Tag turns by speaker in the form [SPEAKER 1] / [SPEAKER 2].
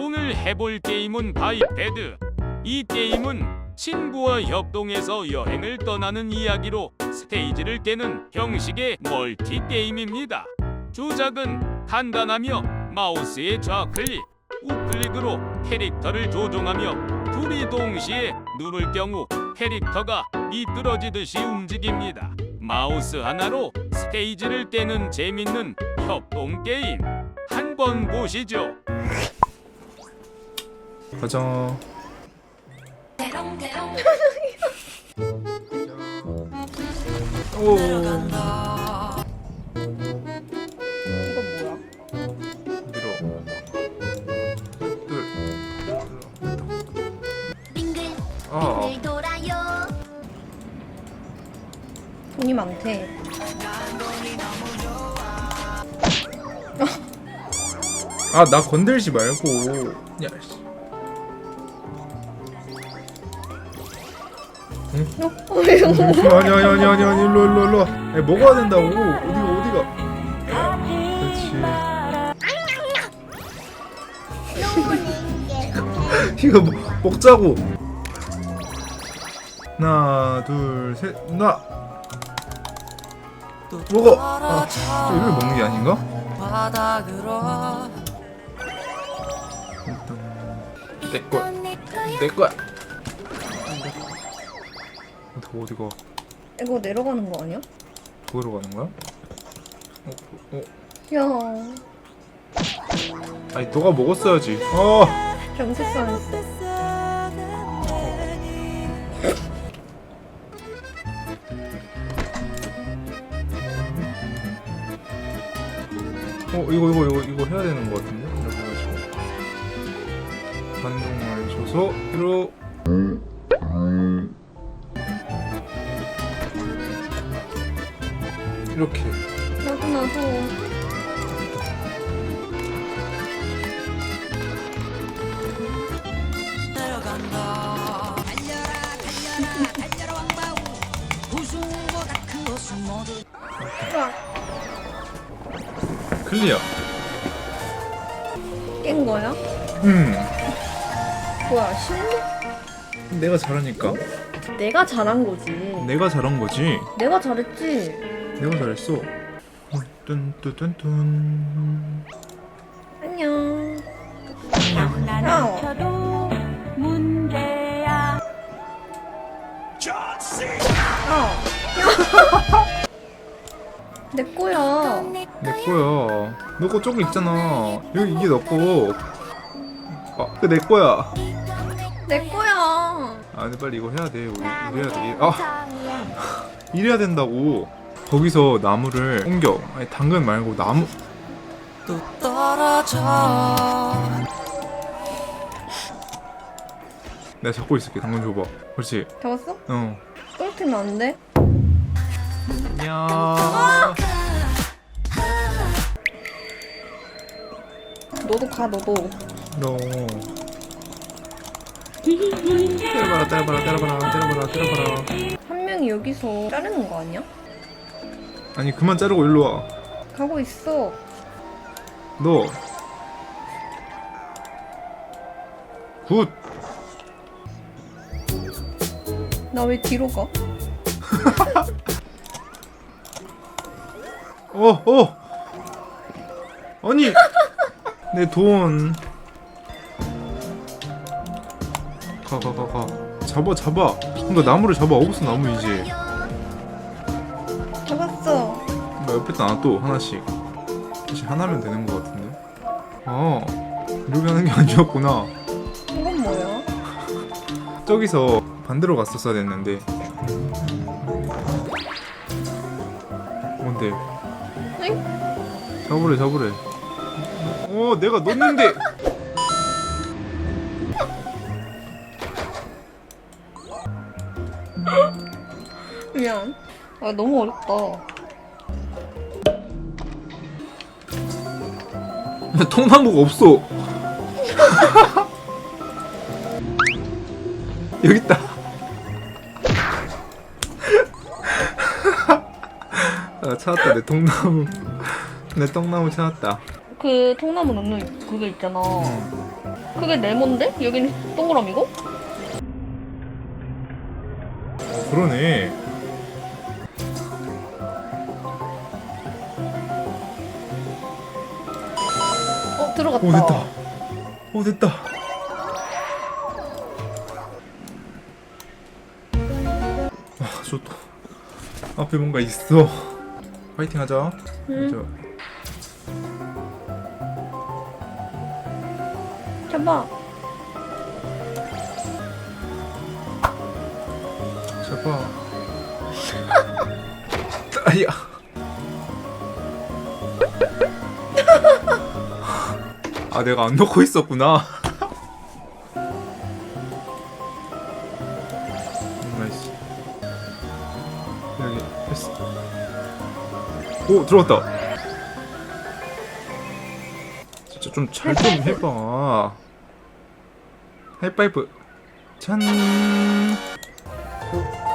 [SPEAKER 1] 오늘 해볼 게임은 바이패드. 이 게임은 친구와 협동해서 여행을 떠나는 이야기로 스테이지를 깨는 형식의 멀티 게임입니다. 조작은 간단하며 마우스의 좌클릭, 우클릭으로 캐릭터를 조종하며 둘이 동시에 누를 경우 캐릭터가 미끄러지듯이 움직입니다. 마우스 하나로 스테이지를 깨는 재밌는 협동 게임 한번 보시죠.
[SPEAKER 2] 가자. 오.
[SPEAKER 3] 이거 뭐야?
[SPEAKER 2] 밀어. 둘.
[SPEAKER 4] 빙글
[SPEAKER 2] 아.
[SPEAKER 4] 빙글 돌아요
[SPEAKER 3] 돈이 많대.
[SPEAKER 2] 아, 나 건들지 말고. 야, 씨. 아니 아니 아니 아니 아니 일로 일로 일로. 아니, 먹어야 된다고. 어디가 어디가. 그렇지. 이거 먹, 먹자고. 하나, 둘, 셋, 나. 먹어. 아, 이걸 먹는 게 아닌가? 일단 내 거야. 내 거야. 어디 어디가?
[SPEAKER 3] 이거 내려가는 거 아니야?
[SPEAKER 2] 거기로 가는 거야? 어, 어.
[SPEAKER 3] 야,
[SPEAKER 2] 아니 너가 먹었어야지. 어.
[SPEAKER 3] 경색상 했어.
[SPEAKER 2] 어 이거 이거 이거 이거 해야 되는 거 같은데? 이렇게 해가지고 반동을 줘서 이로 이렇게
[SPEAKER 3] 나도 나도. 아,
[SPEAKER 2] 클리어.
[SPEAKER 3] 깬 거야?
[SPEAKER 2] 음.
[SPEAKER 3] 뭐야, 실력?
[SPEAKER 2] 내가 잘하니까.
[SPEAKER 3] 내가 잘한 거지.
[SPEAKER 2] 내가 잘한 거지.
[SPEAKER 3] 내가 잘했지.
[SPEAKER 2] 내가 잘했어. 뚠뚠뚠뚠.
[SPEAKER 3] 안녕. 야. 내 거야.
[SPEAKER 2] 내 거야. 너 거 조금 있잖아. 여기 이게 너 거. 아, 그내 거야.
[SPEAKER 3] 내 거야.
[SPEAKER 2] 아, 근데 빨리 이거 해야 돼. 우리 이래야 돼. 아, 이래야 된다고. 거기서 나무를 옮겨. 아니 당근 말고 나무.
[SPEAKER 5] 또 떨어져
[SPEAKER 2] 내가 잡고 있을게. 당근 줘봐. 그렇지.
[SPEAKER 3] 잡았어?
[SPEAKER 2] 어.
[SPEAKER 3] 떨어뜨리면 안 돼?
[SPEAKER 2] 야.
[SPEAKER 3] 너도 가, 너도.
[SPEAKER 2] 너. 때려봐라, 때려봐라, 때려봐라, 때려봐라, 때려봐라.
[SPEAKER 3] 한 명이 여기서 자르는 거 아니야?
[SPEAKER 2] 아니 그만 자르고 일로 와.
[SPEAKER 3] 가고 있어.
[SPEAKER 2] 너. 굿.
[SPEAKER 3] 나 왜 뒤로 가?
[SPEAKER 2] 어, 어. 아니. 내 돈. 가, 가, 가, 가. 잡아, 잡아. 그러니까 나무를 잡아. 어디서 나무이지? 옆에 놔둬 하나씩. 다시 하나면 되는 것 같은데. 아, 이렇게 하는 게 아니었구나.
[SPEAKER 3] 이건 뭐야?
[SPEAKER 2] 저기서 반대로 갔었어야 됐는데. 뭔데?
[SPEAKER 3] 응?
[SPEAKER 2] 잡으래, 잡으래. 어, 내가 넣었는데.
[SPEAKER 3] 미안. 아, 너무 어렵다.
[SPEAKER 2] 통나무가 없어. 여기 있다. 아, 찾았다 내 통나무. 내 통나무 찾았다.
[SPEAKER 3] 그 통나무 넣는 그거 있잖아.
[SPEAKER 2] 응.
[SPEAKER 3] 그게 네모인데? 여기는 동그라미고?
[SPEAKER 2] 어, 그러네.
[SPEAKER 3] 들어갔다.
[SPEAKER 2] 오 됐다. 오 됐다. 아, 저 또 앞에 뭔가 있어. 파이팅 하자.
[SPEAKER 3] 응.
[SPEAKER 2] 저,
[SPEAKER 3] 잡아.
[SPEAKER 2] 잡아. 아야. 아 내가 안 넣고 있었구나. 음. 오 들어왔다. 진짜 좀 잘 좀 해봐. 하이파이브. 짠. 오,